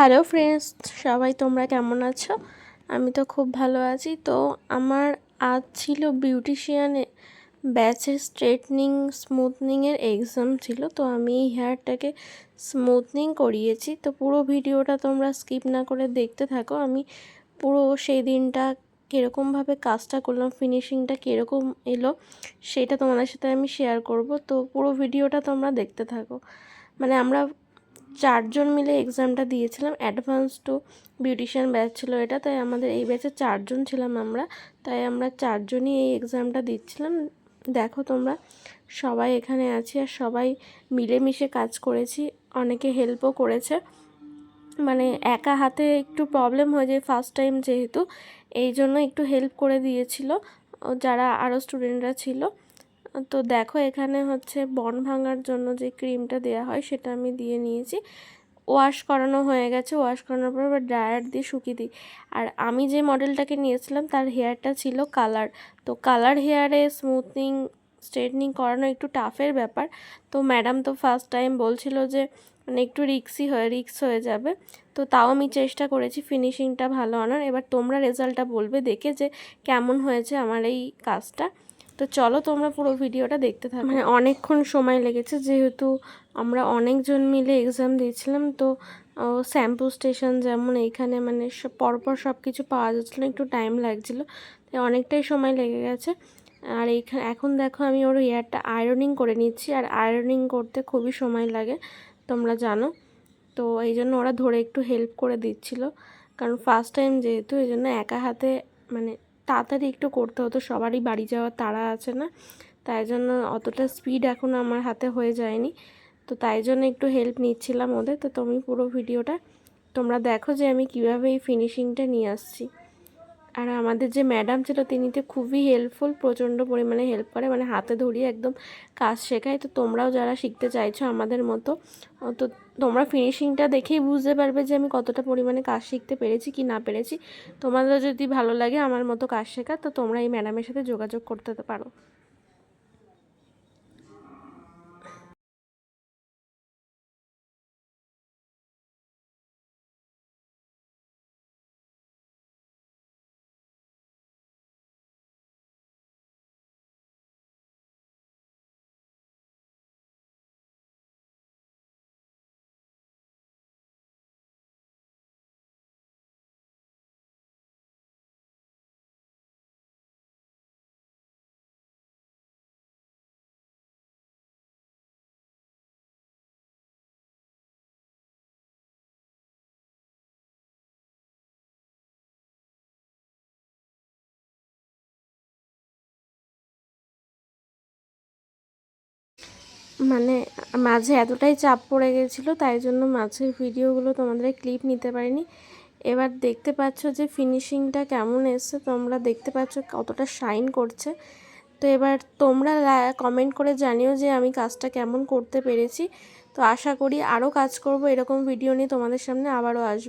Hello friends সবাই তোমরা কেমন আছো? আমি তো খুব ভালো আছি। তো আমার আজ ছিল বিউটিশিয়ানে ব্যাচের স্ট্রেটনিং স্মুথনিংয়ের এক্সাম ছিল। তো আমি এই হেয়ারটাকে স্মুথনিং করিয়েছি। তো পুরো ভিডিওটা তোমরা স্কিপ না করে দেখতে থাকো। আমি পুরো সেই দিনটা কীরকমভাবে কাজটা করলাম ফিনিশিংটা কীরকম এলো, সেটা তোমাদের সাথে আমি শেয়ার করব। তো পুরো ভিডিওটা তোমরা দেখতে থাকো। মানে আমরা চারজন মিলে এক্সামটা দিয়েছিলাম। অ্যাডভান্স টু বিউটিশিয়ান ব্যাচ ছিল এটা, তাই আমাদের এই ব্যাচে চারজন ছিলাম আমরা। তাই আমরা চারজনই এই এক্সামটা দিচ্ছিলাম। দেখো তোমরা, সবাই এখানে আছি আর সবাই মিলেমিশে কাজ করেছি। অনেকে হেল্পও করেছে। মানে একা হাতে একটু প্রবলেম হয়ে যায় ফার্স্ট টাইম যেহেতু, এই জন্য একটু হেল্প করে দিয়েছিল। যারা আরও স্টুডেন্টরা ছিল। তো দেখো এখানে হচ্ছে বন ভাঙার জন্য যে ক্রিমটা দেওয়া হয় সেটা আমি দিয়ে নিয়েছি। ওয়াশ করানো হয়ে গেছে, ওয়াশ করানোর পর আবার ড্রায়ার দিয়ে শুকিয়ে দিই। আর আমি যে মডেলটাকে নিয়েছিলাম তার হেয়ারটা ছিল কালার। তো কালার হেয়ারে স্মুথনিং, স্ট্রেটনিং করানো একটু টাফের ব্যাপার। তো ম্যাডাম তো ফার্স্ট টাইম বলছিল যে মানে একটু রিক্সি হয়ে, রিক্স হয়ে যাবে। তো তাও আমি চেষ্টা করেছি ফিনিশিংটা ভালো আনার। এবার তোমরা রেজাল্টটা বলবে দেখে যে কেমন হয়েছে আমার এই কাজটা। তো চলো তোমরা পুরো ভিডিওটা দেখতে থাকো। মানে অনেকক্ষণ সময় লেগেছে, যেহেতু আমরা অনেকজন মিলে এক্সাম দিয়েছিলাম, তো শ্যাম্পু স্টেশন যেমন এইখানে মানে পরপর সব কিছু পাওয়া যাচ্ছিল, একটু টাইম লাগছিল, তাই অনেকটাই সময় লেগে গেছে। আর এইখানে, এখন দেখো আমি ওর হেয়ারটা আয়রনিং করে নিচ্ছি, আর আয়রনিং করতে খুবই সময় লাগে, তোমরা জানো। তো এই জন্য ওরা ধরে একটু হেল্প করে দিচ্ছিল, কারণ ফার্স্ট টাইম যেহেতু, এই জন্য একা হাতে মানে তাড়াতাড়ি একটু করতে হতো, সবারই বাড়ি যাওয়ার তাড়া আছে না। তাই জন্য অতটা স্পিড এখন আমার হাতে হয়ে যায়নি। তো তাই জন্য একটু হেল্প নিচ্ছিলাম ওদের। তো তুমি পুরো ভিডিওটা তোমরা দেখো যে আমি কীভাবে এই ফিনিশিংটা নিয়ে আসছি। আর আমাদের যে ম্যাডাম ছিল, তিনি তো খুবই হেল্পফুল প্রচণ্ড পরিমাণে হেল্প করে। মানে হাতে ধরিয়ে একদম কাজ শেখায়। তো তোমরাও যারা শিখতে চাইছো আমাদের মতো তো তোমরা ফিনিশিংটা দেখেই বুঝতে পারবে যে আমি কতটা পরিমাণে কাজ শিখতে পেরেছি কি না পেরেছি। তোমাদের যদি ভালো লাগে আমার মতো কাজ শেখা, তো তোমরা এই ম্যাডামের সাথে যোগাযোগ করতে পারো। মানে মাঝে এতটাই চাপ পড়ে গেছিল, তাই জন্য মাঝের ভিডিওগুলো তোমাদের ক্লিপ নিতে পারিনি। এবার দেখতে পাচ্ছ যে ফিনিশিংটা কেমন এসছে, তোমরা দেখতে পাচ্ছ কতটা শাইন করছে। তো এবার তোমরা কমেন্ট করে জানিও যে আমি কাজটা কেমন করতে পেরেছি। তো আশা করি আরও কাজ করব, এরকম ভিডিও নিয়ে তোমাদের সামনে আবারও আসবে।